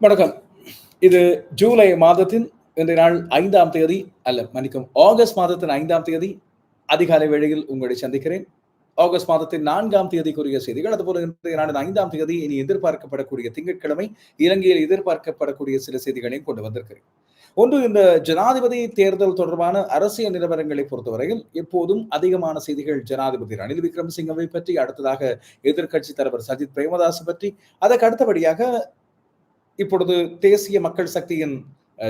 வணக்கம். இது ஜூலை மாதத்தின் இன்றைய நாள் ஐந்தாம் தேதி அல்ல மன்னிக்கும் ஆகஸ்ட் மாதத்தின் ஐந்தாம் தேதி. அதிகாலை வேளையில் உங்களை சந்திக்கிறேன். ஆகஸ்ட் மாதத்தின் நான்காம் தேதிக்குரிய செய்திகள் அதுபோல இன்றைய நாளின் ஐந்தாம் தேதி இனி எதிர்பார்க்கப்படக்கூடிய திங்கட்கிழமை இலங்கையில் எதிர்பார்க்கப்படக்கூடிய சில செய்திகளையும் கொண்டு வந்திருக்கிறேன். ஒன்று இந்த ஜனாதிபதி தேர்தல் தொடர்பான அரசியல் நிலவரங்களை பொறுத்தவரையில் எப்போதும் அதிகமான செய்திகள் ஜனாதிபதி ரணில் விக்ரமசிங்கவை பற்றி அடுத்ததாக எதிர்க்கட்சி தலைவர் சஜித் பிரேமதாஸ் பற்றி அதற்கு அடுத்தபடியாக இப்பொழுது தேசிய மக்கள் சக்தியின்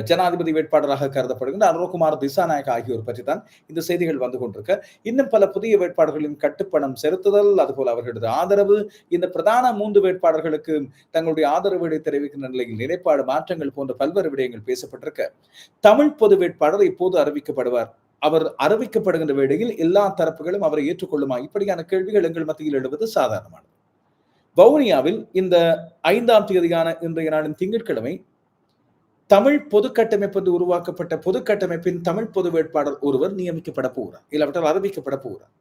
ஜனாதிபதி வேட்பாளராக கருதப்படுகின்ற அனுரகுமார் திசாநாயக் ஆகியோர் பற்றி தான் இந்த செய்திகள் வந்து கொண்டிருக்க. இன்னும் பல புதிய வேட்பாளர்களின் கட்டுப்பணம் செலுத்துதல் அதுபோல் அவர்களது ஆதரவு இந்த பிரதான மூன்று வேட்பாளர்களுக்கு தங்களுடைய ஆதரவுகளை தெரிவிக்கின்ற நிலையில் நிலைப்பாடு மாற்றங்கள் போன்ற பல்வேறு விடயங்கள் பேசப்பட்டிருக்க. தமிழ் பொது வேட்பாளர் இப்போது அறிவிக்கப்படுவார். அவர் அறிவிக்கப்படுகின்ற வேளையில் எல்லா தரப்புகளும் அவரை ஏற்றுக்கொள்ளுமா? இப்படியான கேள்விகள் எங்கள் மத்தியில் எழுவது சாதாரணமானது. வவுனியாவில் இந்த ஐந்தாம் தேதியான இன்றைய நாளின் திங்கட்கிழமை தமிழ் பொது கட்டமைப்பு என்று உருவாக்கப்பட்ட பொது கட்டமைப்பின் தமிழ் பொது வேட்பாளர் ஒருவர் நியமிக்கப்பட போகிறார். இல்லாவிட்டால் அறிவிக்கப்பட போகிறார்.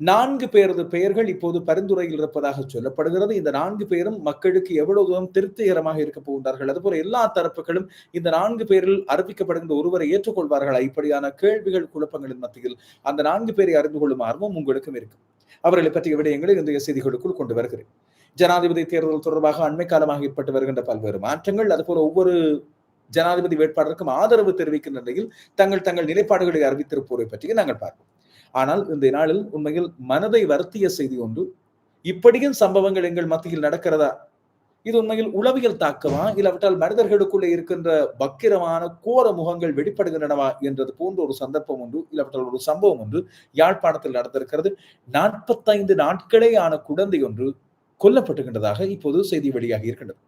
நான்கு பேரது பெயர்கள் இப்போது பரிந்துரையில் இருப்பதாக சொல்லப்படுகிறது. இந்த நான்கு பேரும் மக்களுக்கு எவ்வளவு தூரம் திருப்திகரமாக இருக்க போகின்றார்கள் அதுபோல எல்லா தரப்புகளும் இந்த நான்கு பேரில் அறிவிக்கப்படுகின்ற ஒருவரை ஏற்றுக்கொள்வார்களா? இப்படியான கேள்விகள் குழப்பங்களின் மத்தியில் அந்த நான்கு பேரை அறிந்து கொள்ளும் ஆர்வம் உங்களுக்கும் இருக்கும். அவர்களை பற்றிய விடயங்களை இன்றைய செய்திகளுக்குள் கொண்டு வருகிறேன். ஜனாதிபதி தேர்தல் தொடர்பாக அண்மை காலமாக ஏற்பட்டு வருகின்ற பல்வேறு மாற்றங்கள் அதுபோல ஒவ்வொரு ஜனாதிபதி வேட்பாளருக்கும் ஆதரவு தெரிவிக்கின்ற நிலையில் தங்கள் தங்கள் நிலைப்பாடுகளை அறிவித்திருப்போரை பற்றி நாங்கள் பார்ப்போம். ஆனால் இந்த நாளில் உண்மையில் மனதை வருத்திய செய்தி ஒன்று இப்படியும் சம்பவங்கள் எங்கள் மத்தியில் நடக்கிறதா? இது உண்மையில் உளவியல் தாக்கமா? இல்லாவிட்டால் மனிதர்களுக்குள்ளே இருக்கின்ற பக்கிரமான கோர முகங்கள் வெளிப்படுகின்றனவா என்றது போன்ற ஒரு சந்தர்ப்பம் ஒன்று இல்லாவிட்டால் ஒரு சம்பவம் ஒன்று யாழ்ப்பாணத்தில் நடந்திருக்கிறது. நாற்பத்தைந்து நாட்களே ஆன குழந்தை ஒன்று கொல்லப்பட்டுகின்றதாக இப்போது செய்தி வெளியாகி இருக்கின்றது.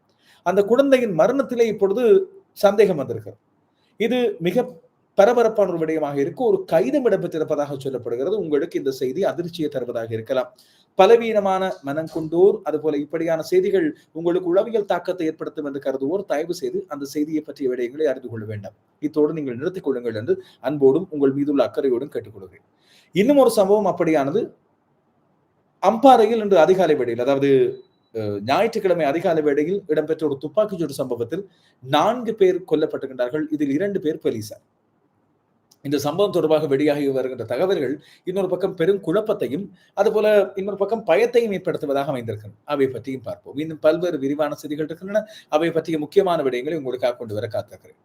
அந்த குழந்தையின் மரணத்திலே இப்பொழுது சந்தேகம் வந்திருக்கிறது. இது மிக பரபரப்பான ஒரு விடயமாக இருக்கு. ஒரு கைதம் இடம்பெற்றிருப்பதாக சொல்லப்படுகிறது. உங்களுக்கு இந்த செய்தி அதிர்ச்சியை தருவதாக இருக்கலாம். பலவீனமான மனம் கொண்டோர் அதுபோல இப்படியான செய்திகள் உங்களுக்கு உளவியல் தாக்கத்தை ஏற்படுத்தும் என்று கருதுவோர் தயவு செய்து அந்த செய்தியை பற்றிய விடயங்களை அறிந்து கொள்ள வேண்டாம். இத்தோடு நீங்கள் நிறுத்திக் கொள்ளுங்கள் என்று அன்போடும் உங்கள் மீதுள்ள அக்கறையோடும் கேட்டுக்கொள்கிறேன். இன்னும் ஒரு சம்பவம் அப்படியானது. அம்பாறையில் இன்று அதிகாலை வேளையில் அதாவது அஹ், ஞாயிற்றுக்கிழமை அதிகாலை வேளையில் இடம்பெற்ற ஒரு துப்பாக்கிச்சூடு சம்பவத்தில் நான்கு பேர் கொல்லப்பட்டிருக்கின்றார்கள். இதில் இரண்டு பேர் போலீசார். இந்த சம்பவம் தொடர்பாக வெளியாகி வருகின்ற தகவல்கள் இன்னொரு பக்கம் பெரும் குழப்பத்தையும் அதுபோல இன்னொரு பக்கம் பயத்தையும் ஏற்படுத்துவதாக அமைந்திருக்கிறது அவை பற்றியும் பார்ப்போம். இன்னும் பல்வேறு விரிவான செய்திகள் இருக்கின்றன. அவை பற்றிய முக்கியமான விடயங்களை உங்களுக்காக கொண்டு வர காத்திருக்கிறேன்.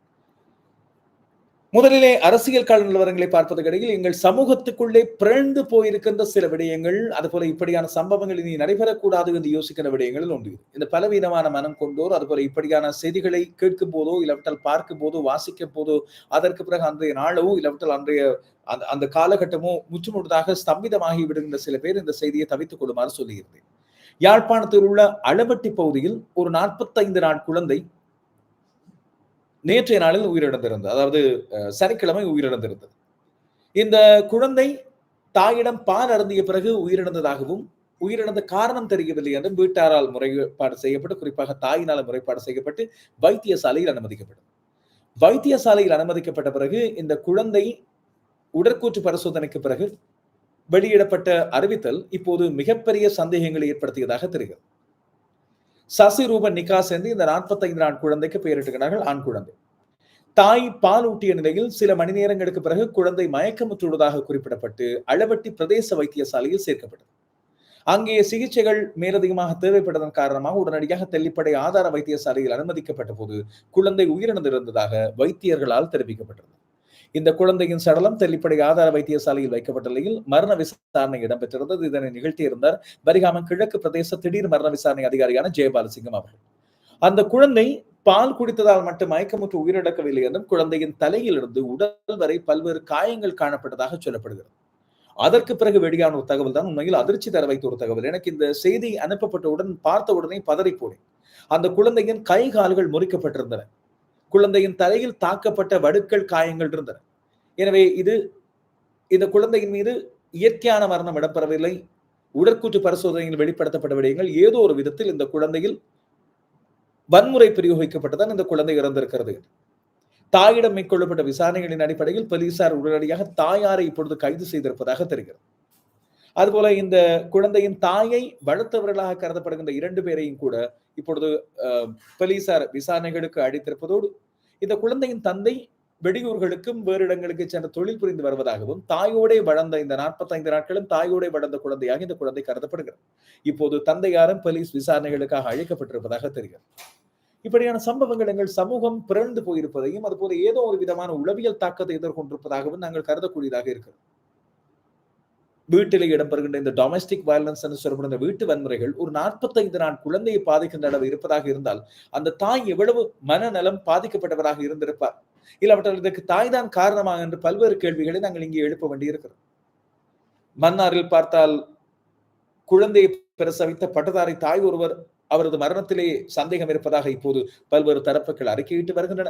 முதலிலே அரசியல் கால நிலவரங்களை பார்ப்பதற்கிடையில் எங்கள் சமூகத்துக்குள்ளே பிறழ்ந்து போயிருக்கின்ற சில விடயங்கள் அதுபோல இப்படியான சம்பவங்கள் இனி நடைபெறக்கூடாது என்று யோசிக்கிற விடயங்களில் ஒன்று இந்த பலவீனமான மனம் கொண்டோர் அதுபோல இப்படியான செய்திகளை கேட்கும் போதோ இல்லாவிட்டால் பார்க்கும் போதோ வாசிக்கும் போதோ அதற்கு பிறகு அன்றைய நாளோ இல்லாவிட்டால் அன்றைய அந்த அந்த காலகட்டமோ முற்றுமுழுதாக ஸ்தம்பிதமாகி விடுகின்ற சில பேர் இந்த செய்தியை தவித்துக் கொள்ளுமாறு சொல்லியிருந்தேன். யாழ்ப்பாணத்தில் உள்ள அளவட்டி பகுதியில் ஒரு நாற்பத்தைந்து நாள் குழந்தை நேற்றைய நாளில் உயிரிழந்திருந்தது. அதாவது சனிக்கிழமை உயிரிழந்திருந்தது. இந்த குழந்தை தாயிடம் பால் அருந்திய பிறகு உயிரிழந்ததாகவும் உயிரிழந்த காரணம் தெரியவில்லை என்றும் வீட்டாரால் முறைப்பாடு செய்யப்பட்டு குறிப்பாக தாயினால் முறைப்பாடு செய்யப்பட்டு வைத்தியசாலையில் அனுமதிக்கப்படும் வைத்தியசாலையில் அனுமதிக்கப்பட்ட பிறகு இந்த குழந்தை உடற்கூற்று பரிசோதனைக்கு பிறகு வெளியிடப்பட்ட அறிவித்தல் இப்போது மிகப்பெரிய சந்தேகங்களை ஏற்படுத்தியதாக தெரிகிறது. சசி ரூபன் நிகாஸ் சேர்ந்து இந்த நாற்பத்தைந்து ஆண் குழந்தைக்கு பெயரிட்டுகிறார்கள் ஆண் குழந்தை. தாய் பால் ஊட்டிய நிலையில் சில மணி நேரங்களுக்கு பிறகு குழந்தை மயக்கமுற்றுள்ளதாக குறிப்பிடப்பட்டு அளவட்டி பிரதேச வைத்தியசாலையில் சேர்க்கப்பட்டது. அங்கே சிகிச்சைகள் மேலதிகமாக தேவைப்பட்டதன் காரணமாக உடனடியாக தெல்லிப்படை ஆதார வைத்தியசாலையில் அனுமதிக்கப்பட்ட போது குழந்தை உயிரிழந்திருந்ததாக வைத்தியர்களால் தெரிவிக்கப்பட்டது. இந்த குழந்தையின் சடலம் தெல்லிப்படை ஆதார வைத்தியசாலையில் வைக்கப்பட்ட நிலையில் மரண விசாரணை இடம்பெற்றிருந்தது. இதனை நிகழ்த்தியிருந்தார் பரிகாமன் கிழக்கு பிரதேச திடீர் மரண விசாரணை அதிகாரியான ஜெயபாலசிங்கம் அவர்கள். அந்த குழந்தை பால் குடித்ததால் மட்டும் மயக்கமுற்று உயிரிழக்கவில்லை என்றும் குழந்தையின் தலையிலிருந்து உடல் வரை பல்வேறு காயங்கள் காணப்பட்டதாக சொல்லப்படுகிறது. அதற்கு பிறகு வெளியான ஒரு தகவல் தான் உண்மையில் அதிர்ச்சி தர வைத்த ஒரு தகவல். எனக்கு இந்த செய்தி அனுப்பப்பட்டவுடன் பார்த்தவுடனே பதறி போனேன். அந்த குழந்தையின் கை கால்கள் முறிக்கப்பட்டிருந்தன. குழந்தையின் தலையில் தாக்கப்பட்ட வடுக்கள் காயங்கள் இருந்தன. எனவே இது இந்த குழந்தையின் மீது இயற்கையான மரணம் இடம்பெறவில்லை உடற்கூற்று பரிசோதனையில் வெளிப்படுத்தப்பட்ட விடயங்கள் ஏதோ ஒரு விதத்தில் இந்த குழந்தையில் வன்முறை பிரயோகிக்கப்பட்டதான் இந்த குழந்தை இறந்திருக்கிறது. தாயிடம் மேற்கொள்ளப்பட்ட விசாரணைகளின் அடிப்படையில் போலீசார் உடனடியாக தாயாரை இப்பொழுது கைது செய்திருப்பதாக தெரிகிறது. அதுபோல இந்த குழந்தையின் தாயை வளர்த்தவர்களாக கருதப்படுகின்ற இரண்டு பேரையும் கூட இப்பொழுது போலீசார் விசாரணைகளுக்கு அழைத்திருப்பதோடு இந்த குழந்தையின் தந்தை வெடியூர்களுக்கும் வேறு இடங்களுக்கு சென்று தொழில் புரிந்து வருவதாகவும் தாயோடே வளர்ந்த இந்த நாற்பத்தைந்து நாட்களும் தாயோடே வளர்ந்த குழந்தையாக இந்த குழந்தை கருதப்படுகிறது. இப்போது தந்தையாரும் போலீஸ் விசாரணைகளுக்காக அழைக்கப்பட்டிருப்பதாக தெரிகிறது. இப்படியான சம்பவங்கள் எங்கள் சமூகம் பிறந்து போயிருப்பதையும் அதுபோல ஏதோ ஒரு விதமான உளவியல் தாக்கத்தை எதிர்கொண்டிருப்பதாகவும் நாங்கள் கருதக்கூடியதாக இருக்கிறோம். வீட்டிலே இடம்பெறுகின்ற இந்த டொமஸ்டிக் வயலன்ஸ் என்று சொல்லப்படுகிற வீட்டு வன்முறைகள் ஒரு நாற்பத்தைந்து நாள் குழந்தையை பாதிக்கின்ற அளவு இருப்பதாக இருந்தால் அந்த தாய் எவ்வளவு மனநலம் பாதிக்கப்பட்டவராக இருந்திருப்பார்? இல்லாவிட்டால் இதற்கு தாய் தான் காரணமாக என்று பல்வேறு கேள்விகளை நாங்கள் இங்கே எழுப்ப வேண்டியிருக்கிறோம் மன்னாரில் பார்த்தால் குழந்தையை பிரசவித்த பட்டதாரி தாய் ஒருவர் அவரது மரணத்திலே சந்தேகம் இருப்பதாக இப்போது பல்வேறு தரப்புகள் அறிக்கையிட்டு வருகின்றன.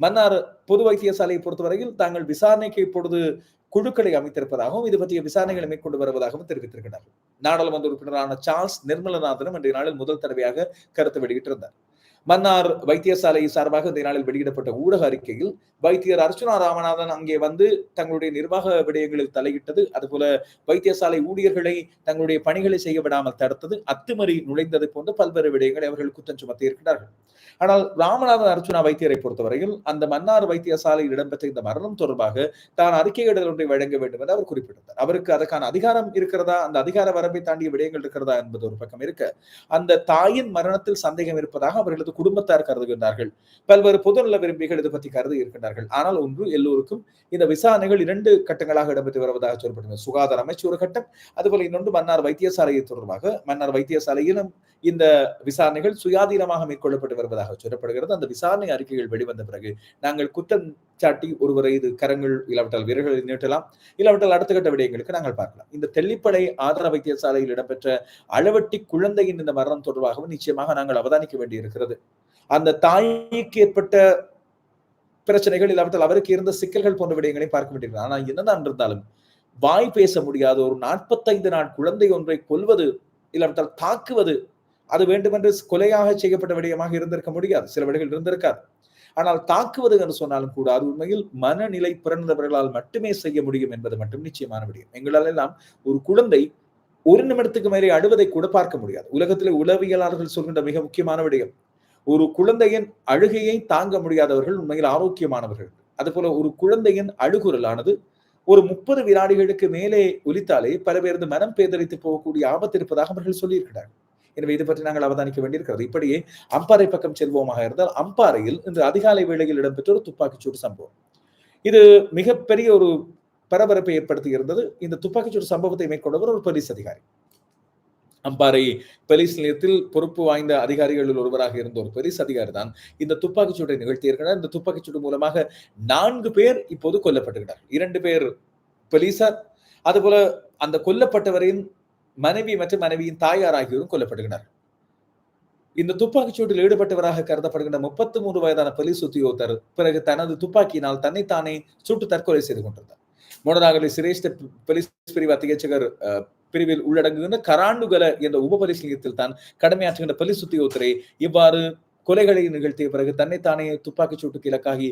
மன்னார் பொது வைத்தியசாலையை பொறுத்தவரையில் தாங்கள் விசாரணைக்கு இப்பொழுது குழுக்களை அமைத்திருப்பதாகவும் இது பற்றிய விசாரணைகளை மேற்கொண்டு வருவதாகவும் தெரிவித்திருக்கிறார் நாடாளுமன்ற உறுப்பினரான சார்ல்ஸ் நிர்மலநாதனும் இன்றைய நாளில் முதல் தடவையாக கருத்து வெளியிட்டிருந்தார். மன்னார் வைத்தியசாலை சார்பாக இந்த நாளில் வெளியிடப்பட்ட ஊடக அறிக்கையில் வைத்தியர் அர்ச்சுனா ராமநாதன் அங்கே வந்து தங்களுடைய நிர்வாக விடயங்களில் தலையிட்டது. அதுபோல வைத்தியசாலை ஊழியர்களை தங்களுடைய பணிகளை செய்ய விடாமல் தடுத்தது. அத்துமறி நுழைந்தது போன்ற பல்வேறு விடயங்களை அவர்கள் குற்றம் சுமத்தி இருக்கிறார்கள். ஆனால் ராமநாதன் அர்ச்சுனா வைத்தியரை பொறுத்தவரையில் அந்த மன்னார் வைத்தியசாலையில் இடம்பெற்ற இந்த மரணம் தொடர்பாக தான் அறிக்கையிடல் ஒன்றை வழங்க வேண்டும் என்று அவர் குறிப்பிட்டார் அவருக்கு அதற்கான அதிகாரம் இருக்கிறதா? அந்த அதிகார வரம்பை தாண்டிய விடயங்கள் இருக்கிறதா என்பது ஒரு பக்கம் இருக்க. அந்த தாயின் மரணத்தில் சந்தேகம் இருப்பதாக அவர்களது குடும்பத்தார் கருதுகின்றார்கள். பல்வேறு பொதுநல விரும்பிகள் இதை பற்றி கருதி இருக்கின்றார்கள். ஆனால் ஒன்று எல்லோருக்கும் இந்த விசாரணைகள் இரண்டு கட்டங்களாக இடம்பெற்று வருவதாக சொல்லப்படுகிறது. சுகாதார அமைச்சு ஒரு கட்டம் அதுபோல இன்னொன்று மன்னார் வைத்தியசாலை தொடர்பாக. மன்னார் வைத்தியசாலையிலும் இந்த விசாரணைகள் சுயாதீனமாக மேற்கொள்ளப்பட்டு வருவதாக சொல்லப்படுகிறது. அந்த விசாரணை அறிக்கைகள் வெளிவந்த பிறகு நாங்கள் குற்றம் சாட்டி ஒருவரை இது கரங்கள் இல்லாவிட்டால் வீரர்களை நீட்டலாம். இல்லாவிட்டால் அடுத்த கட்ட விடயங்களுக்கு நாங்கள் பார்க்கலாம். இந்த தெல்லிப்படை ஆதார வைத்தியசாலையில் இடம்பெற்ற அளவட்டி குழந்தையின் இந்த மரணம் தொடர்பாகவும் நிச்சயமாக நாங்கள் அவதானிக்க வேண்டியிருக்கிறது. அந்த தாய்க்கு ஏற்பட்ட பிரச்சனைகள் இல்லாவிட்டால் அவருக்கு இருந்த சிக்கல்கள் போன்ற விடயங்களையும் பார்க்க வேண்டியிருக்கிறது ஆனால் என்னதான் இருந்தாலும் வாய் பேச முடியாத ஒரு நாற்பத்தைந்து நாள் குழந்தை ஒன்றை கொல்வது இல்லாவிட்டால் தாக்குவது அது வேண்டுமென்று கொலையாக செய்யப்பட்ட விடயமாக இருந்திருக்க முடியாது. சில விடைகள் இருந்திருக்காது. ஆனால் தாக்குவது என்று சொன்னாலும் கூட அது உண்மையில் மனநிலை பிறந்தவர்களால் மட்டுமே செய்ய முடியும் என்பது மட்டும் நிச்சயமான விடயம். எங்களால் எல்லாம் ஒரு குழந்தை ஒரு நிமிடத்துக்கு மேலே அழுவதை கூட பார்க்க முடியாது. உலகத்திலே உளவியலாளர்கள் சொல்கின்ற மிக முக்கியமான விடயம் ஒரு குழந்தையின் அழுகையை தாங்க முடியாதவர்கள் உண்மையில் ஆரோக்கியமானவர்கள். அதுபோல ஒரு குழந்தையின் அழுகுரலானது ஒரு முப்பது வினாடிகளுக்கு மேலே ஒலித்தாலே பல பேரது மனம் பேதரித்து போகக்கூடிய ஆபத்து இருப்பதாக அவர்கள் சொல்லியிருக்கிறார்கள். எனவே இது பற்றி நாங்கள் அவதானிக்க வேண்டியிருக்கிறது. இப்படியே அம்பாறை பக்கம் செல்வோமாக இருந்தால் அம்பாறையில் இன்று அதிகாலை வேளையில் இடம்பெற்ற ஒரு துப்பாக்கிச்சூடு சம்பவம். இது மிகப்பெரிய ஒரு பரபரப்பை ஏற்படுத்தி இருந்தது. இந்த துப்பாக்கிச்சூடு சம்பவத்தை மேற்கொண்டவர் ஒரு போலீஸ் அதிகாரி. அம்பாறை பெலிஸ் நிலையத்தில் பொறுப்பு வாய்ந்த அதிகாரிகளில் ஒருவராக இருந்த ஒரு போலீஸ் அதிகாரி தான் இந்த துப்பாக்கிச்சூட்டை நிகழ்த்தியிருக்கிறார். இந்த துப்பாக்கிச்சூடு மூலமாக நான்கு பேர் இப்போது கொல்லப்பட்டுகிறார் இரண்டு பேர் பெலிசார் அதுபோல அந்த கொல்லப்பட்டவரின் மனைவி மற்றும் மனைவியின் தாயார் ஆகியோரும் கொல்லப்படுகிறார் இந்த துப்பாக்கிச்சூட்டில் ஈடுபட்டவராக கருதப்படுகின்ற முப்பத்தி மூன்று வயதான போலீஸ் உத்தியோகத்தர் பிறகு தனது துப்பாக்கியினால் தன்னைத்தானே சுட்டு தற்கொலை செய்து கொண்டிருந்தார். மோனராகலி சிரேஷ்ட போலீஸ் பிரிவு அத்தியட்சகர் பிரிவில் உள்ளடங்குகின்ற கராண்டுகல என்ற உபபரிசீலத்தில் தான் கடமையாற்றுகின்ற போலீஸ் உத்தியோகத்தரை இவ்வாறு கொலைகளை நிகழ்த்திய பிறகு தன்னைத்தானே துப்பாக்கி சூட்டுக்கு இலக்காகி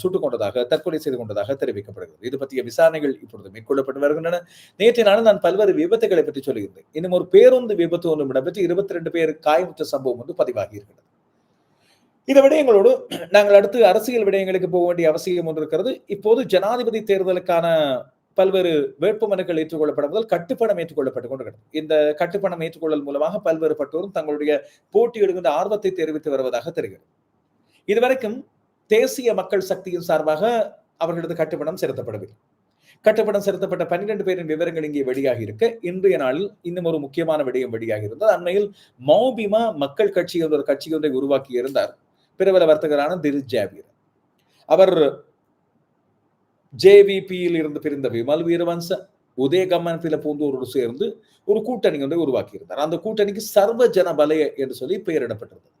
சுட்டுக் கொண்டதாக தற்கொலை செய்து கொண்டதாக தெரிவிக்கப்படுகிறது. இது பற்றிய விசாரணைகள் இப்பொழுது மேற்கொள்ளப்பட்டு வருகின்றன. நேற்று நானும் நான் பல்வேறு விபத்துகளை பற்றி சொல்லியிருந்தேன். இன்னும் ஒரு பேருந்து விபத்து ஒன்று இடம்பெற்று இருபத்தி ரெண்டு பேர் காயமுற்ற சம்பவம் வந்து பதிவாகி இருக்கிறது. இந்த விடயங்களோடு நாங்கள் அடுத்து அரசியல் விடயங்களுக்கு போக வேண்டிய அவசியம் ஒன்று இருக்கிறது. இப்போது ஜனாதிபதி தேர்தலுக்கான பல்வேறு வேட்புமனுக்கள் ஏற்றுக்கொள்ளப்படும் முதல் கட்டுப்பணம் ஏற்றுக்கொள்ளப்பட்டுக் கொண்டிருக்கிறது. இந்த கட்டுப்பணம் ஏற்றுக்கொள்ளல் மூலமாக பல்வேறு பட்டோரும் தங்களுடைய போட்டியிடுகின்ற ஆர்வத்தை தெரிவித்து வருவதாக தெரிகிறது. இதுவரைக்கும் தேசிய மக்கள் சக்தியின் சார்பாக அவர்களது கட்டுப்பணம் செலுத்தப்படவில்லை. கட்டுப்பணம் செலுத்தப்பட்ட பன்னிரண்டு பேரின் விவரங்கள் இங்கே வெளியாக இருக்க. இன்றைய நாளில் இன்னும் ஒரு முக்கியமான விடயம் வெளியாக இருந்தது. அண்மையில் மௌபிமா மக்கள் கட்சி என்ற ஒரு கட்சி ஒன்றை உருவாக்கி இருந்தார். பிரபல வர்த்தகரான தில் ஜாவீர் அவர் ஜேவிபியில் இருந்து பிரிந்த விமல் வீரவன்ச உதயகம்மன் பூந்தூரோடு சேர்ந்து ஒரு கூட்டணி ஒன்றை உருவாக்கியிருந்தார். அந்த கூட்டணிக்கு சர்வஜன பலய என்று சொல்லி பெயரிடப்பட்டிருந்தது.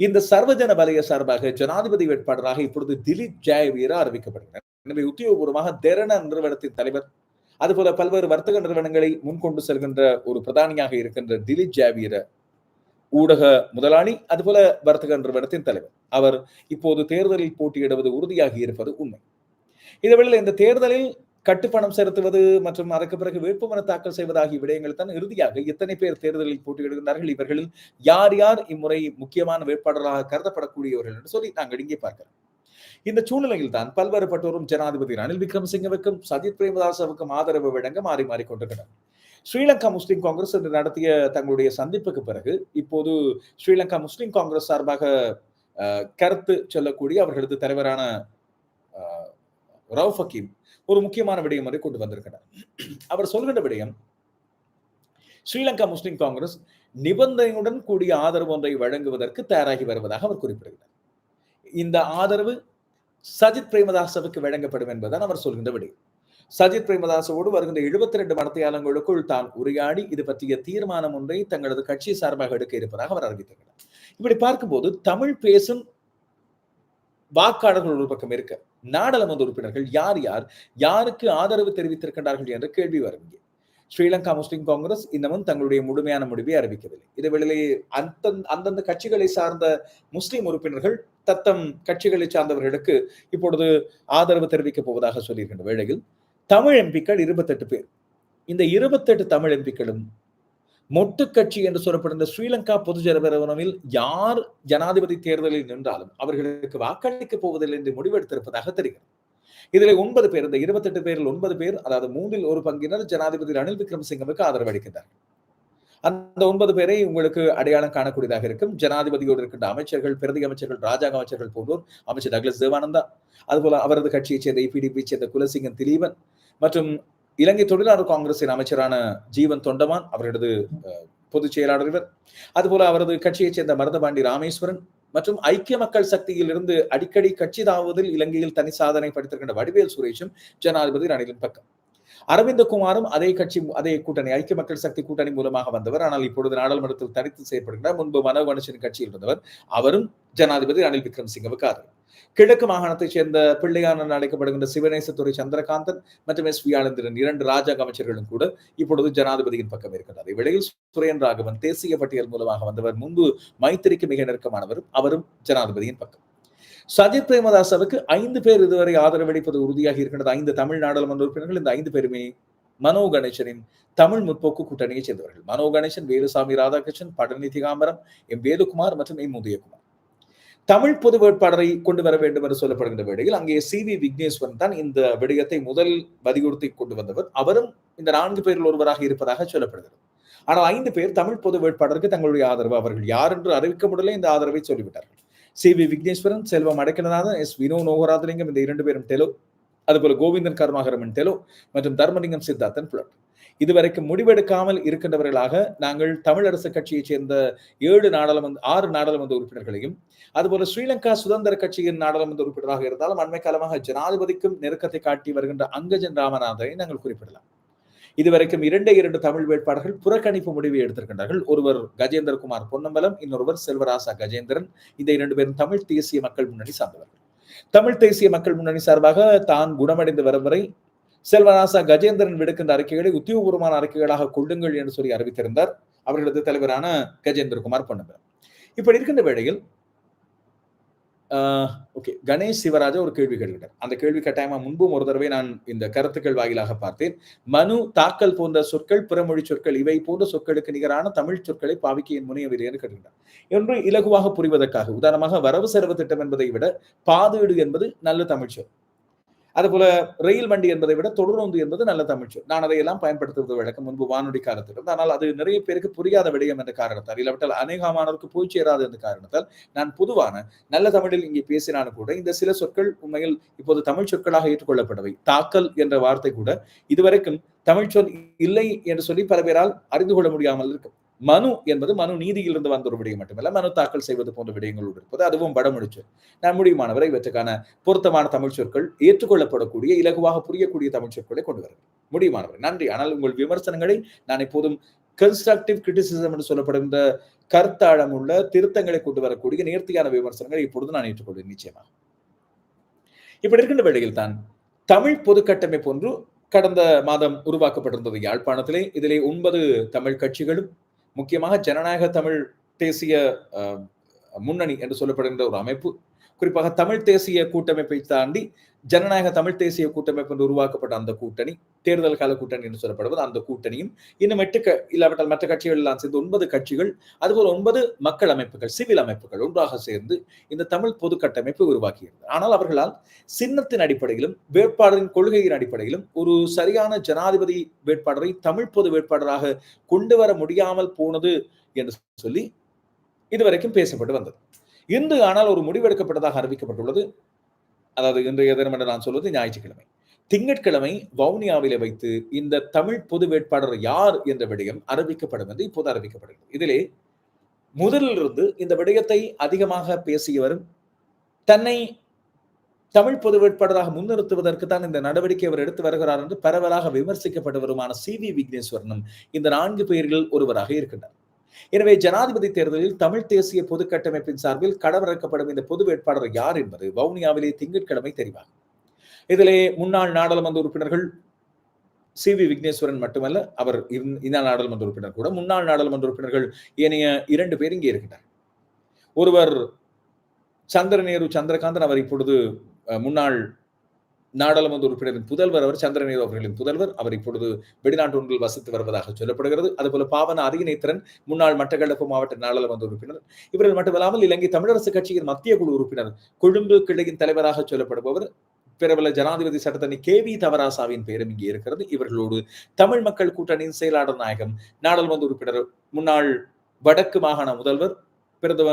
இந்த சர்வஜன பலய சார்பாக ஜனாதிபதி வேட்பாளராக இப்பொழுது திலீப் ஜெயவீர அறிவிக்கப்படுகிறார். எனவே உத்தியோகபூர்வமாக தெரண நிறுவனத்தின் தலைவர் அதுபோல பல்வேறு வர்த்தக நிறுவனங்களை முன்கொண்டு செல்கின்ற ஒரு பிரதானியாக இருக்கின்ற திலீப் ஜாவீர ஊடக முதலாளி அதுபோல வர்த்தக நிறுவனத்தின் தலைவர். அவர் இப்போது தேர்தலில் போட்டியிடுவது உறுதியாகி இருப்பது உண்மை. இதேவேளையில் இந்த தேர்தலில் கட்டுப்பணம் செலுத்துவது மற்றும் அதற்கு பிறகு வேட்புமனு தாக்கல் செய்வது ஆகிய விடயங்கள் தான் இறுதியாக எத்தனை பேர் தேர்தலில் போட்டியிடுகின்றார்கள் இவர்களில் யார் யார் இம்முறை முக்கியமான வேட்பாளராக கருதப்படக்கூடியவர்கள் என்று சொல்லி நாங்கள் இங்கே பார்க்கிறோம். இந்த சூழ்நிலையில் தான் பல்வேறுபட்டோரும் ஜனாதிபதி ரணில் விக்ரமசிங்கவுக்கும் சஜித் பிரேமதாசவுக்கும் ஆதரவு வழங்க மாறி மாறிக்கொண்டிருக்கிறார் ஸ்ரீலங்கா முஸ்லிம் காங்கிரஸ் என்று நடத்திய தங்களுடைய சந்திப்புக்கு பிறகு இப்போது ஸ்ரீலங்கா முஸ்லிம் காங்கிரஸ் சார்பாக கருத்து சொல்லக்கூடிய அவர்களது தலைவரான ரவ் ஹக்கீம் ஒரு முக்கியமான விடயம் வரை கொண்டு வந்திருக்கிறார். அவர் சொல்கின்ற விடயம் ஸ்ரீலங்கா முஸ்லிம் காங்கிரஸ் நிபந்தனையுடன் கூடிய ஆதரவு ஒன்றை வழங்குவதற்கு தயாராகி வருவதாக அவர் குறிப்பிடுகிறார். இந்த ஆதரவு சஜித் பிரேமதாசவுக்கு வழங்கப்படும் என்பதுதான் அவர் சொல்கின்ற விடயம். சஜித் பிரேமதாசோடு வருகின்ற எழுபத்தி ரெண்டு மடத்தையாளங்களுக்குள் தான் உரையாடி இது பற்றிய தீர்மானம் ஒன்றை தங்களது கட்சி சார்பாக எடுக்க இருப்பதாக அவர் அறிவித்திருக்கிறார். இப்படி பார்க்கும்போது தமிழ் பேசும் வாக்காளர்கள் ஒரு பக்கம் இருக்க நாடாளுமன்ற உறுப்பினர்கள் யார் யார் யாருக்கு ஆதரவு தெரிவித்திருக்கின்றார்கள் என்ற கேள்வி வரும் இங்கே. ஸ்ரீலங்கா முஸ்லிம் காங்கிரஸ் இன்னமும் தங்களுடைய முழுமையான முடிவை அறிவிக்கவில்லை. இதுவேளை அந்த அந்தந்த கட்சிகளை சார்ந்த முஸ்லிம் உறுப்பினர்கள் தத்தம் கட்சிகளை சார்ந்தவர்களுக்கு இப்பொழுது ஆதரவு தெரிவிக்கப் போவதாக சொல்லியிருக்கின்ற வேளையில் தமிழ் எம்பிக்கள் இருபத்தெட்டு பேர். இந்த இருபத்தெட்டு தமிழ் எம்பிக்களும் மொட்டு கட்சி என்று சொல்லப்படுகிற ஸ்ரீலங்கா பொதுஜன பெருவனவில் யார் ஜனாதிபதி தேர்தலில் நின்றாலும் அவர்களுக்கு வாக்களிக்க போவதில்லை என்று முடிவெடுத்திருப்பதாக தெரிகிறது. இதில் ஒன்பது பேர் இந்த இருபத்தெட்டு பேரில் ஒன்பது பேர் அதாவது மூன்றில் ஒரு பங்கினர் ஜனாதிபதி ரணில் விக்ரமசிங்கவுக்கு ஆதரவு அளிக்கின்றார்கள். அந்த ஒன்பது பேரை உங்களுக்கு அடையாளம் காணக்கூடியதாக இருக்கும். ஜனாதிபதியோடு இருக்கின்ற அமைச்சர்கள் பிரதி அமைச்சர்கள் ராஜாங்க அமைச்சர்கள் போன்றோர் அமைச்சர் டக்ளஸ் தேவானந்தா அதுபோல அவரது கட்சியைச் சேர்ந்த இபிடிபி சேர்ந்த குலசிங்கன் திலீபன் மற்றும் இலங்கை தொழிலாளர் காங்கிரசின் அமைச்சரான ஜீவன் தொண்டமான் அவரது பொதுச் செயலாளர் இவர். அதுபோல அவரது கட்சியைச் சேர்ந்த மருதபாண்டி ராமேஸ்வரன் மற்றும் ஐக்கிய மக்கள் சக்தியில் இருந்து அடிக்கடி கட்சி தாவுவதில் இலங்கையில் தனி சாதனை படித்திருக்கின்ற வடிவேல் சுரேஷும் ஜனாதிபதி ரணிலின் பக்கம். அரவிந்த குமாரும் அதே கட்சி அதே கூட்டணி ஐக்கிய மக்கள் சக்தி கூட்டணி மூலமாக வந்தவர். ஆனால் இப்பொழுது நாடாளுமன்றத்தில் தனித்து செயற்படுகிறார். முன்பு மனோ கணேசன் கட்சியில் இருந்தவர். அவரும் ஜனாதிபதி ரணில் விக்ரம்சிங்கவுக்கு ஆதரவு. கிழக்கு மாகாணத்தைச் சேர்ந்த பிள்ளையான அழைக்கப்படுகின்ற சிவநேசத்துறை சந்திரகாந்தன் மற்றும் எஸ் வி ஆனந்திரன் இரண்டு ராஜாங்க அமைச்சர்களும் கூட இப்பொழுது ஜனாதிபதியின் பக்கம் இருக்கிறார் இவ்வேளையில் சுரேன் ராகவன் தேசிய பட்டியல் மூலமாக வந்தவர். முன்பு மைத்திரிக்கு மிக நெருக்கமானவர். அவரும் ஜனாதிபதியின் பக்கம். சஜித் பிரேமதாசவுக்கு ஐந்து பேர் இதுவரை ஆதரவளிப்பது உறுதியாக இருக்கின்றது. ஐந்து தமிழ் நாடாளுமன்ற உறுப்பினர்கள் இந்த ஐந்து பேருமே மனோ கணேசனின் தமிழ் முற்போக்கு கூட்டணியைச் சேர்ந்தவர்கள். மனோ கணேசன் வேலுசாமி ராதாகிருஷ்ணன் படநிதி காமரம் எம் வேலுகுமார் மற்றும் எம் உதயகுமார். தமிழ் பொது வேட்பாளரை கொண்டு வர வேண்டும் என்று சொல்லப்படுகின்ற வேளையில் அங்கே சி வி விக்னேஸ்வரன் தான் இந்த விடயத்தை முதல் வலியுறுத்தி கொண்டு வந்தவர். அவரும் இந்த நான்கு பேரில் ஒருவராக இருப்பதாக சொல்லப்படுகிறது. ஆனால் ஐந்து பேர் தமிழ் பொது வேட்பாளருக்கு தங்களுடைய ஆதரவு. அவர்கள் யார் என்று அறிவிக்க முடியல இந்த ஆதரவை சொல்லிவிட்டார்கள். C V Wigneswaran Selvam Adaikalanathan S Vino Noharathalingam இந்த இரண்டு பேரும் தெலோ அதுபோல கோவிந்தன் கருமாகரமன் தெலோ மற்றும் தர்மலிங்கம் சித்தார்த்தன் புலட். இதுவரைக்கும் முடிவெடுக்காமல் இருக்கின்றவர்களாக நாங்கள் தமிழரசு கட்சியைச் சேர்ந்த ஏழு நாடாளுமன்ற ஆறு நாடாளுமன்ற உறுப்பினர்களையும் அதுபோல ஸ்ரீலங்கா சுதந்திர கட்சியின் நாடாளுமன்ற உறுப்பினராக இருந்தாலும் அண்மை காலமாக ஜனாதிபதிக்கும் நெருக்கத்தை காட்டி வருகின்ற அங்கஜன் ராமநாதனை நாங்கள் குறிப்பிடலாம். இதுவரைக்கும் இரண்டே இரண்டு தமிழ் வேட்பாளர்கள் புறக்கணிப்பு முடிவை எடுத்திருக்கின்றார்கள். ஒருவர் கஜேந்திரகுமார் பொன்னம்பலம் இன்னொருவர் செல்வராசா கஜேந்திரன். இந்த இரண்டு பேரும் தமிழ் தேசிய மக்கள் முன்னணி சார்ந்தவர்கள். தமிழ் தேசிய மக்கள் முன்னணி சார்பாக தான் குணமடைந்து வரும் வரை செல்வராசா கஜேந்திரன் விடுக்கின்ற அறிக்கைகளை உத்தியோகபூர்வமான அறிக்கைகளாக கொள்ளுங்கள் என்று சொல்லி அறிவித்திருந்தார். அவர்களது தலைவரான கஜேந்திரகுமார் பொன்னம்பலம். இப்படி இருக்கின்ற வேளையில் ஓகே கணேஷ் சிவராஜா ஒரு கேள்வி கேட்டுக்கிட்டார் அந்த கேள்வி கட்டாயமா முன்பும் ஒரு தடவை நான் இந்த கருத்துக்கள் வாயிலாக பார்த்தேன். மனு தாக்கல் போன்ற சொற்கள் பிறமொழி சொற்கள் இவை போன்ற சொற்களுக்கு நிகரான தமிழ் சொற்களை பாவிக்க என் முனையவில்லை என்று கேட்டுக்கிட்டார் என்று இலகுவாக புரிவதற்காக உதாரணமாக வரவு செலவு திட்டம் என்பதை விட பாதீடு என்பது நல்ல தமிழ் சொல். அதுபோல ரயில் வண்டி என்பதை விட தொடர்ந்து என்பது நல்ல தமிழ் சொல். நான் அதையெல்லாம் பயன்படுத்துவது வழக்கம் முன்பு வானொலி காலத்திலிருந்து ஆனால் அது நிறைய பேருக்கு புரியாத விடயம் என்ற காரணத்தால் இல்லாவிட்டால் அநேகமானவருக்கு போய் சேராது என்ற காரணத்தால் நான் பொதுவான நல்ல தமிழில் இங்கே பேசினாலும் கூட இந்த சில சொற்கள் உண்மையில் இப்போது தமிழ் சொற்களாக ஏற்றுக்கொள்ளப்படவை. தாக்கல் என்ற வார்த்தை கூட இதுவரைக்கும் தமிழ் சொல் இல்லை என்று சொல்லி பல பேரால் அறிந்து கொள்ள முடியாமல் இருக்கும். மனு என்பது மனு நீதியிலிருந்து வந்த ஒரு விடயம் மட்டுமல்ல மனு தாக்கல் செய்வது போன்ற விடயங்களோடு இருப்பது அதுவும் வடமொழிச்சொல். நான் முடியுமானவரை இவற்றுக்கான பொருத்தமான தமிழ் சொற்கள் ஏற்றுக்கொள்ளப்படக்கூடிய இலகுவாக புரியக்கூடிய தமிழ் சொற்களை கொண்டு வருகிறேன் முடியுமானவரை நன்றி. ஆனால் உங்கள் விமர்சனங்களை நான் எப்போதும் கன்ஸ்ட்ரக்டிவ் கிரிட்டிசிசம் என்று சொல்லப்படுகின்ற கருத்தாழம் உள்ள திருத்தங்களை கொண்டு வரக்கூடிய நேர்த்தியான விமர்சனங்களை இப்பொழுது நான் ஏற்றுக்கொள்வேன் நிச்சயமாக இப்படி இருக்கின்ற வேளையில் தான் தமிழ் பொதுக்கட்டமைப்பு ஒன்று கடந்த மாதம் உருவாக்கப்பட்டிருந்தது யாழ்ப்பாணத்திலே. இதிலே ஒன்பது தமிழ் கட்சிகளும் முக்கியமாக ஜனநாயக தமிழ் தேசிய முன்னணி என்று சொல்லப்படுகின்ற ஒரு அமைப்பு. குறிப்பாக தமிழ் தேசிய கூட்டமைப்பை தாண்டி ஜனநாயக தமிழ் தேசிய கூட்டமைப்பு என்று உருவாக்கப்பட்ட அந்த கூட்டணி தேர்தல் கால கூட்டணி என்று சொல்லப்படுவது அந்த கூட்டணியும் இன்னும் எட்டு இல்லாவிட்டால் மற்ற கட்சிகள் எல்லாம் சேர்ந்து ஒன்பது கட்சிகள் அதுபோல் ஒன்பது மக்கள் அமைப்புகள் சிவில் அமைப்புகள் ஒன்றாக சேர்ந்து இந்த தமிழ் பொது கட்டமைப்பு உருவாக்கியது ஆனால் அவர்களால் சின்னத்தின் அடிப்படையிலும் வேட்பாளரின் கொள்கையின் அடிப்படையிலும் ஒரு சரியான ஜனாதிபதி வேட்பாளரை தமிழ் பொது வேட்பாளராக கொண்டு வர முடியாமல் போனது என்று சொல்லி இதுவரைக்கும் பேசப்பட்டு வந்தது. இன்று ஆனால் ஒரு முடிவெடுக்கப்பட்டதாக அறிவிக்கப்பட்டுள்ளது. அதாவது இன்றைய தினம் என்று நான் சொல்வது ஞாயிற்றுக்கிழமை. திங்கட்கிழமை வவுனியாவிலே வைத்து இந்த தமிழ் பொது வேட்பாளர் யார் என்ற விடயம் அறிவிக்கப்படும் என்று இப்போது அறிவிக்கப்படுகிறது. இதிலே முதலிலிருந்து இந்த விடயத்தை அதிகமாக பேசியவரும் தன்னை தமிழ் பொது வேட்பாளராக முன்னிறுத்துவதற்கு தான் இந்த நடவடிக்கை அவர் எடுத்து வருகிறார் என்று பரவலாக விமர்சிக்கப்பட்டு வருமான சி வி விக்னேஸ்வரனும் இந்த நான்கு பேரில் ஒருவராக இருக்கின்றார். எனவே ஜனாதிபதி தேர்தலில் தமிழ் தேசிய பொது கட்டமைப்பின் சார்பில் களமிறக்கப்படும் இந்த பொது வேட்பாளர் யார் என்பது வவுனியாவிலே திங்கட்கிழமை தெரிவாகும். இதிலே முன்னாள் நாடாளுமன்ற உறுப்பினர்கள் சி வி விக்னேஸ்வரன் மட்டுமல்ல அவர் இந்த நாடாளுமன்ற உறுப்பினர் கூட முன்னாள் நாடாளுமன்ற உறுப்பினர்கள் ஏனைய இரண்டு பேர் இங்கே இருக்கின்றனர். ஒருவர் சந்திரநேரு சந்திரகாந்தன் அவர் இப்பொழுது முன்னாள் நாடாளுமன்ற உறுப்பினரின் புதல்வர் அவர் சந்திரநேரு அவர்களின் புதல்வர். அவர் இப்பொழுது வெளிநாட்டு ஒன்றில் வசித்து வருவதாக சொல்லப்படுகிறது. அதுபோல பாவன அரியணைத்திறன் முன்னாள் மட்டக்களப்பு மாவட்ட நாடாளுமன்ற உறுப்பினர். இவர்கள் மட்டுமல்லாமல் இலங்கை தமிழரசு கட்சியின் மத்திய குழு உறுப்பினர் கொழும்பு கிளையின் தலைவராக சொல்லப்படுபவர். பிரபல ஜனாதிபதி சட்டத்தனி கே வி தவராசாவின் பெயரும் இங்கே இருக்கிறது. இவர்களோடு தமிழ் மக்கள் கூட்டணியின் செயலாளர் நாயகம் நாடாளுமன்ற உறுப்பினர் முன்னாள் வடக்கு மாகாண முதல்வர் பிரதம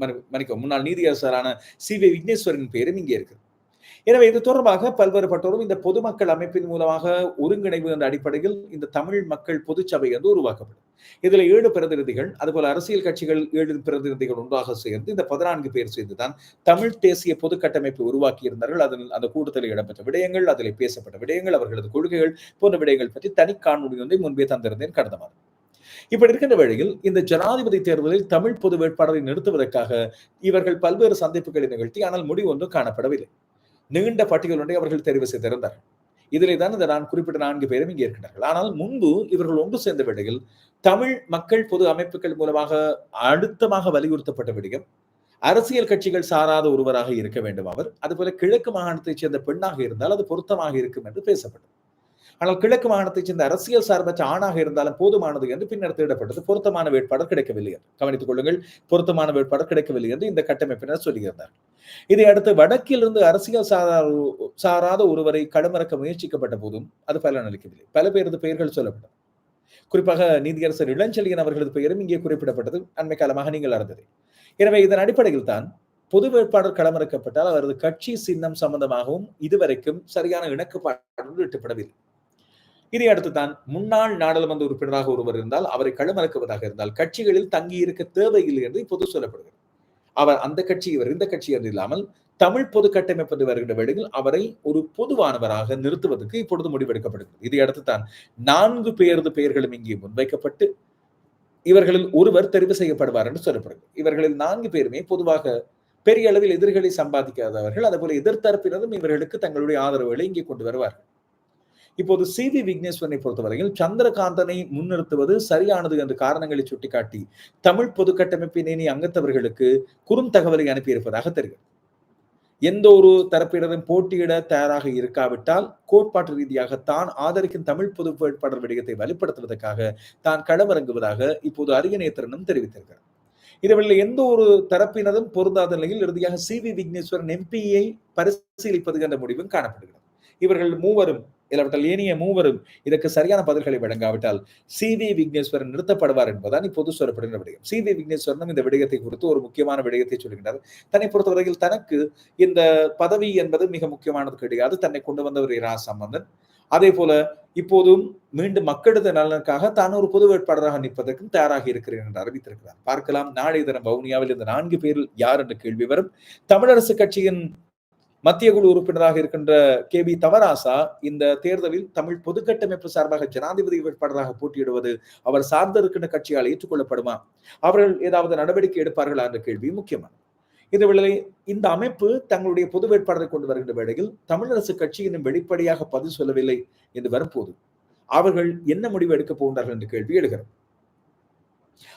மன்னிக்க முன்னாள் நீதியரசரான சி வி விக்னேஸ்வரின் பெயரும் இங்கே இருக்கிறது. எனவே இது தொடர்பாக பல்வேறுபட்டோரும் இந்த பொதுமக்கள் அமைப்பின் மூலமாக ஒருங்கிணைவு என்ற அடிப்படையில் இந்த தமிழ் மக்கள் பொதுச்சபை என்று உருவாக்கப்படும். இதுல ஏழு பிரதிநிதிகள் அதுபோல அரசியல் கட்சிகள் ஏழு பிரதிநிதிகள் ஒன்றாக சேர்ந்து இந்த பதினான்கு பேர் சேர்ந்துதான் தமிழ் தேசிய பொது கட்டமைப்பை உருவாக்கி இருந்தார்கள் அதில் அந்த கூட்டத்தில் இடம்பெற்ற விடயங்கள் அதில் பேசப்பட்ட விடயங்கள் அவர்களது கொள்கைகள் போன்ற விடயங்கள் பற்றி தனி காணொலி ஒன்றை முன்பே தந்திருந்தேன் கடந்த மாதம் இப்படி இருக்கின்ற வேளையில் இந்த ஜனாதிபதி தேர்தலில் தமிழ் பொது வேட்பாளரை நிறுத்துவதற்காக இவர்கள் பல்வேறு சந்திப்புகளை நிகழ்த்தி ஆனால் முடிவு ஒன்றும் காணப்படவில்லை. நீண்ட பட்டியல் ஒன்றை அவர்கள் தெரிவு செய்திருந்தார்கள் இதிலே தான் இந்த நான் குறிப்பிட்ட நான்கு பேரும் இங்கே இருக்கின்றார்கள். ஆனால் முன்பு இவர்கள் ஒன்று சேர்ந்த வேளையில் தமிழ் மக்கள் பொது அமைப்புகள் மூலமாக அழுத்தமாக வலியுறுத்தப்பட்ட விடயம் அரசியல் கட்சிகள் சாராத ஒருவராக இருக்க வேண்டும் அவர் அதுபோல கிழக்கு மாகாணத்தைச் சேர்ந்த பெண்ணாக இருந்தால் அது பொருத்தமாக இருக்கும் என்று பேசப்பட்டது. ஆனால் கிழக்கு மாகாணத்தைச் சேர்ந்த அரசியல் சார்பற்ற ஆணாக இருந்தாலும் போதுமானது என்று பின்னர் தேடப்பட்டது. பொருத்தமான வேட்பாளர் கிடைக்கவில்லை என்று. கவனித்துக் கொள்ளுங்கள் பொருத்தமான வேட்பாளர் கிடைக்கவில்லை என்று இந்த கட்டமைப்பினர் சொல்லியிருந்தார் இதை அடுத்து வடக்கிலிருந்து அரசியல் சாராத ஒருவரை களமிறக்க முயற்சிக்கப்பட்ட போதும் அது பலனளிக்கவில்லை பல பேரது பெயர்கள் சொல்லப்பட்டது குறிப்பாக நீதியரசர் இளஞ்செழியன் அவர்களது பெயரும் இங்கே குறிப்பிடப்பட்டது. அண்மை காலமாக நீங்கள் அறிந்தது. எனவே இதன் அடிப்படையில் தான் பொது வேட்பாளர் களமிறக்கப்பட்டால் அவரது கட்சி சின்னம் சம்பந்தமாகவும் இதுவரைக்கும் சரியான இணக்கப்பாடு எட்டப்படவில்லை இதை அடுத்து தான் முன்னாள் நாடாளுமன்ற உறுப்பினராக ஒருவர் இருந்தால் அவரை களமிறக்குவதாக இருந்தால் கட்சிகளில் தங்கி இருக்க தேவையில்லை என்று இப்போது சொல்லப்படுகிறது. அவர் அந்த கட்சி இவர் இந்த கட்சி என்று இல்லாமல் தமிழ் பொது கட்டமைப்பு வருகின்ற வேளையில் அவரை ஒரு பொதுவானவராக நிறுத்துவதற்கு இப்பொழுது முடிவெடுக்கப்படுகிறது. இதை அடுத்து தான் நான்கு பேரது பெயர்களும் இங்கே முன்வைக்கப்பட்டு இவர்களில் ஒருவர் தெரிவு செய்யப்படுவார் என்று சொல்லப்படுகிறது. இவர்களில் நான்கு பேருமே பொதுவாக பெரிய அளவில் எதிர்களை சம்பாதிக்காதவர்கள் அதுபோல எதிர்த்தரப்பினரும் இவர்களுக்கு தங்களுடைய ஆதரவுகளை இங்கே கொண்டு வருவார்கள். இப்போது சி வி விக்னேஸ்வரனை பொறுத்தவரையில் சந்திரகாந்தனை முன்னிறுத்துவது சரியானது என்று காரணங்களை சுட்டிக்காட்டி தமிழ் பொதுக்கட்டமைப்பின் இனி அங்கத்தவர்களுக்கு குறுந்தகவலை அனுப்பியிருப்பதாக தெரிகிறது. எந்த ஒரு தரப்பினரும் போட்டியிட தயாராக இருக்காவிட்டால் கோட்பாட்டு ரீதியாக தான் ஆதரிக்கும் தமிழ் பொது வேட்பாளர் விடயத்தை வலுப்படுத்துவதற்காக தான் களமிறங்குவதாக இப்போது அரியநேத்திரனும் தெரிவித்திருக்கிறார். இதுவரை எந்த ஒரு தரப்பினரும் பொருந்தாத நிலையில் இறுதியாக சி வி விக்னேஸ்வரன் எம்பியை பரிசீலிப்பது என்ற முடிவும் காணப்படுகிறது. இவர்கள் மூவரும் இல்லாவிட்டால் ஏனைய மூவரும் இதற்கு சரியான பதில்களை வழங்காவிட்டால் சி வி விக்னேஸ்வரன் நிறுத்தப்படுவார் என்பதான் இப்போது சொல்லப்படுகிற விடயம். சி வி விக்னேஸ்வரனும் இந்த விடயத்தை குறித்து ஒரு முக்கியமான விடயத்தை சொல்கின்றார். தன்னை பொறுத்தவரையில் தனக்கு இந்த பதவி என்பது மிக முக்கியமானது கிடையாது தன்னை கொண்டு வந்தவர் இரா சம்பந்தன் அதே போல இப்போதும் மீண்டும் மக்களது நலனுக்காக தான் ஒரு பொது வேட்பாளராக நிற்பதற்கும் தயாராக இருக்கிறேன் என்று அறிவித்திருக்கிறார். பார்க்கலாம் நாளைய தினம் வவுனியாவில் இந்த நான்கு பேரில் யார் என்ற கேள்வி வரும். தமிழரசு கட்சியின் மத்திய குழு உறுப்பினராக இருக்கின்ற கே பி தவராசா இந்த தேர்தலில் தமிழ் பொதுக்கட்டமைப்பு சார்பாக ஜனாதிபதி வேட்பாளராக போட்டியிடுவது அவர் சார்ந்திருக்கின்ற கட்சியால் ஏற்றுக்கொள்ளப்படுமா? அவர்கள் ஏதாவது நடவடிக்கை எடுப்பார்களா என்ற கேள்வி முக்கியமானது இந்த வேளையில் இந்த அமைப்பு தங்களுடைய பொது வேட்பாளரை கொண்டு வருகின்ற வேளையில் தமிழரசு கட்சி இன்னும் வெளிப்படையாக பதில் சொல்லவில்லை என்று வரும்போது அவர்கள் என்ன முடிவு எடுக்கப் போகின்றார்கள் என்ற கேள்வி எழுகிறது.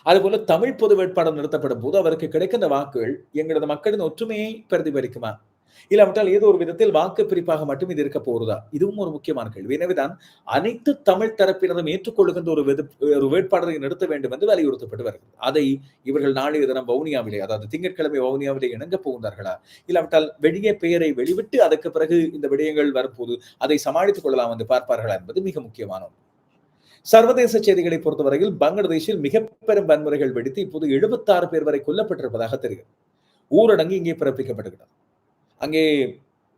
அதுபோல தமிழ் பொது வேட்பாளர் நிறுத்தப்படும் போது அவருக்கு கிடைக்கின்ற வாக்குகள் எங்களது மக்களின் ஒற்றுமையை பிரதிபலிக்குமா? இல்லாவிட்டால் ஏதோ ஒரு விதத்தில் வாக்கு பிரிப்பாக மட்டும் இது இருக்க போறதா? இதுவும் ஒரு முக்கியமான கேள்வி. எனவேதான் அனைத்து தமிழ் தரப்பினரும் ஏற்றுக்கொள்ளுகின்ற ஒரு ஒரு வேட்பாளரை நிறுத்த வேண்டும் என்று வலியுறுத்தப்பட்டு வருகிறது. அதை இவர்கள் நாளைய தினம் வவுனியாவிலே அதாவது திங்கட்கிழமை வவுனியாவிலே இணங்க போகின்றார்களா? இல்லாவிட்டால் வெளியே பெயரை வெளிவிட்டு அதற்கு பிறகு இந்த விடயங்கள் வரும்போது அதை சமாளித்துக் கொள்ளலாம் என்று பார்ப்பார்களா என்பது மிக முக்கியமான சர்வதேச செய்திகளை பொறுத்தவரையில் பங்களாதேஷில் மிக பெரும் வன்முறைகள் வெடித்து இப்போது எழுபத்தாறு பேர் வரை கொல்லப்பட்டிருப்பதாக தெரிகிறது. ஊரடங்கு இங்கே பிறப்பிக்கப்படுகிறது அங்கே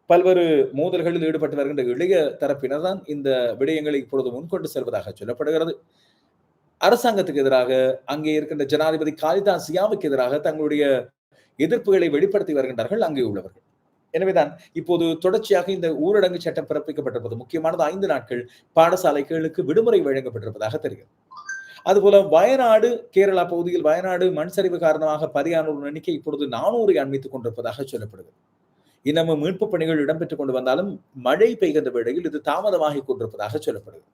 பல்வேறு மோதல்களில் ஈடுபட்டு வருகின்ற இளைய தரப்பினர் தான் இந்த விடயங்களை இப்பொழுது முன்கொண்டு செல்வதாக சொல்லப்படுகிறது. அரசாங்கத்துக்கு எதிராக அங்கே இருக்கின்ற ஜனாதிபதி காலிதா சியாவுக்கு எதிராக தங்களுடைய எதிர்ப்புகளை வெளிப்படுத்தி வருகின்றார்கள் அங்கே உள்ளவர்கள். எனவேதான் இப்போது தொடர்ச்சியாக இந்த ஊரடங்கு சட்டம் பிறப்பிக்கப்பட்டிருப்பது முக்கியமானது ஐந்து நாட்கள் பாடசாலைகளுக்கு விடுமுறை வழங்கப்பட்டிருப்பதாக தெரிகிறது. அதுபோல வயநாடு கேரளா பகுதியில் வயநாடு மண் சரிவு காரணமாக பதினானூறு எண்ணிக்கை இப்பொழுது நானூறை அண்மித்துக் கொண்டிருப்பதாக சொல்லப்படுகிறது. இன்னமும் மீட்பு பணிகள் இடம்பெற்றுக் கொண்டு வந்தாலும் மழை பெய்கின்ற வேளையில் இது தாமதமாகி கொண்டிருப்பதாக சொல்லப்படுகிறது.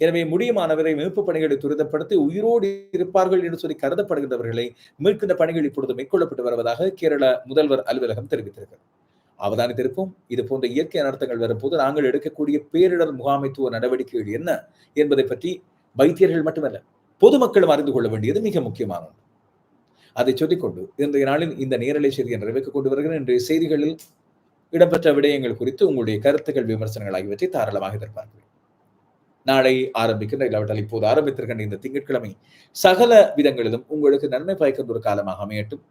எனவே முடியுமானவரை மீட்பு பணிகளை துரிதப்படுத்தி உயிரோடு இருப்பார்கள் என்று சொல்லி கருதப்படுகின்றவர்களை மீட்கின்ற பணிகள் இப்பொழுது மேற்கொள்ளப்பட்டு வருவதாக கேரள முதல்வர் அலுவலகம் தெரிவித்திருக்கிறது. அவதானித்திருப்போம் இது போன்ற இயற்கை அனர்த்தங்கள் வரும்போது நாங்கள் எடுக்கக்கூடிய பேரிடர் முகாமைத்துவ நடவடிக்கைகள் என்ன என்பதை பற்றி வைத்தியர்கள் மட்டுமல்ல பொதுமக்களும் அறிந்து கொள்ள வேண்டியது மிக முக்கியமானது அதை சொல்லிக்கொண்டு இன்றைய நாளில் இந்த நேரலை செய்தியை வைக்க கொண்டு வருகிற இன்றைய செய்திகளில் இடம்பெற்ற விடயங்கள் குறித்து உங்களுடைய கருத்துக்கள் விமர்சனங்கள் ஆகியவற்றை தாராளமாக எதிர்பார்க்கிறேன். நாளை ஆரம்பிக்கின்ற இல்லாவிட்டால் இப்போது ஆரம்பித்திருக்கின்ற இந்த திங்கட்கிழமை சகல விதங்களிலும் உங்களுக்கு நன்மை பயக்கின்ற ஒரு காலமாக அமையட்டும்.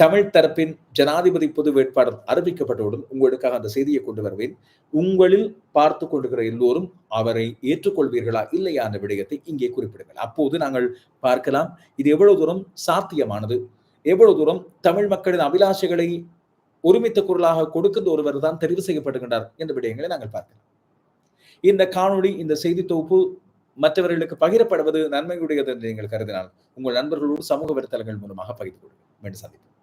தமிழ் தரப்பின் ஜனாதிபதி பொது வேட்பாளர் அறிவிக்கப்பட்டவுடன் உங்களுக்காக அந்த செய்தியை கொண்டு வருவேன். உங்களில் பார்த்து கொண்டிருக்கிற எல்லோரும் அவரை ஏற்றுக்கொள்வீர்களா இல்லையா அந்த விடயத்தை இங்கே குறிப்பிடுங்கள். அப்போது நாங்கள் பார்க்கலாம். இது எவ்வளவு தூரம் சாத்தியமானது? எவ்வளவு தூரம் தமிழ் மக்களின் அபிலாஷைகளை ஒருமித்த குரலாக கொடுக்கின்ற ஒருவர் தான் தெரிவு செய்யப்படுகின்றார் என்ற விடயங்களை நாங்கள் பார்க்கலாம். இந்த காணொளி இந்த செய்தி தொகுப்பு மற்றவர்களுக்கு பகிரப்படுவது நன்மையுடையது என்று நீங்கள் கருதினால் உங்கள் நண்பர்களோடு சமூக வலைத்தளங்கள் மூலமாக பகிர்ந்து கொள்ளுங்கள். மீண்டும் சந்திப்போம்.